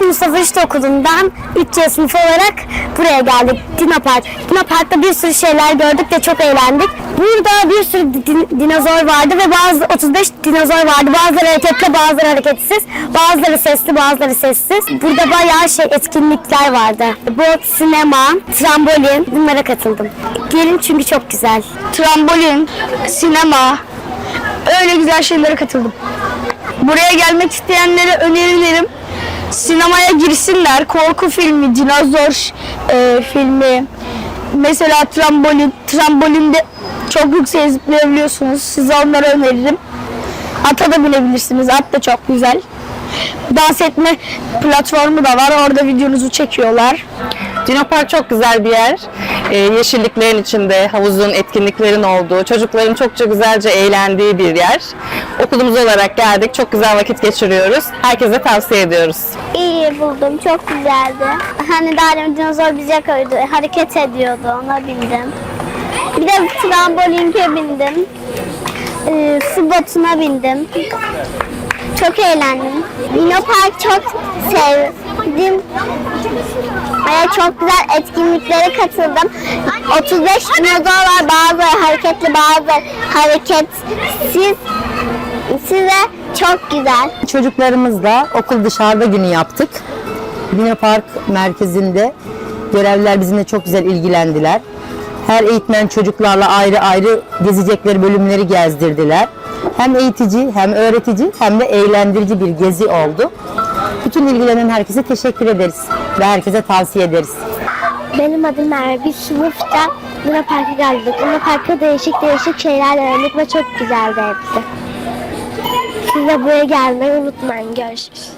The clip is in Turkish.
Mustafa Reşit Okulu'ndan 3. sınıf olarak buraya geldik. Dino Park. Dino Park'ta bir sürü şeyler gördük de çok eğlendik. Burada bir sürü din- dinozor vardı ve bazı 35 dinozor vardı. Bazıları hareketli, bazıları hareketsiz. Bazıları sesli, bazıları sessiz. Burada bayağı şey etkinlikler vardı. Bot, sinema, trambolin bunlara katıldım. Gelin çünkü çok güzel. Trambolin, sinema, öyle güzel şeylere katıldım. Buraya gelmek isteyenlere önerilerim. Sinemaya girsinler. Korku filmi, dinozor e, filmi. Mesela trambolin. Trambolinde çok yüksek zıplayabiliyorsunuz. Size onları öneririm. Ata da binebilirsiniz. At da çok güzel. Dans etme platformu da var. Orada videonuzu çekiyorlar. Dinopark çok güzel bir yer. Ee, yeşilliklerin içinde, havuzun, etkinliklerin olduğu, çocukların çokça güzelce eğlendiği bir yer. Okulumuz olarak geldik. Çok güzel vakit geçiriyoruz. Herkese tavsiye ediyoruz. İyi buldum. Çok güzeldi. Hani daha demin dinozor bize koydu. Hareket ediyordu. Ona bindim. Bir de trambolinke bindim. Ee, su botuna bindim. Çok eğlendim. Dino Park çok sevdim. Ve çok güzel etkinliklere katıldım. 35 dinozor var. Bazıları hareketli, bazıları hareketsiz. Size çok güzel. Çocuklarımızla okul dışarıda günü yaptık. Dino Park merkezinde görevliler bizimle çok güzel ilgilendiler. Her eğitmen çocuklarla ayrı ayrı gezecekleri bölümleri gezdirdiler. Hem eğitici, hem öğretici, hem de eğlendirici bir gezi oldu. Bütün ilgilenen herkese teşekkür ederiz ve herkese tavsiye ederiz. Benim adım Merve. Biz sınıfta Luna Park'a geldik. Luna Park'ta değişik değişik şeyler öğrendik ve çok güzeldi hepsi. Siz de buraya gelmeyi unutmayın. Görüşürüz.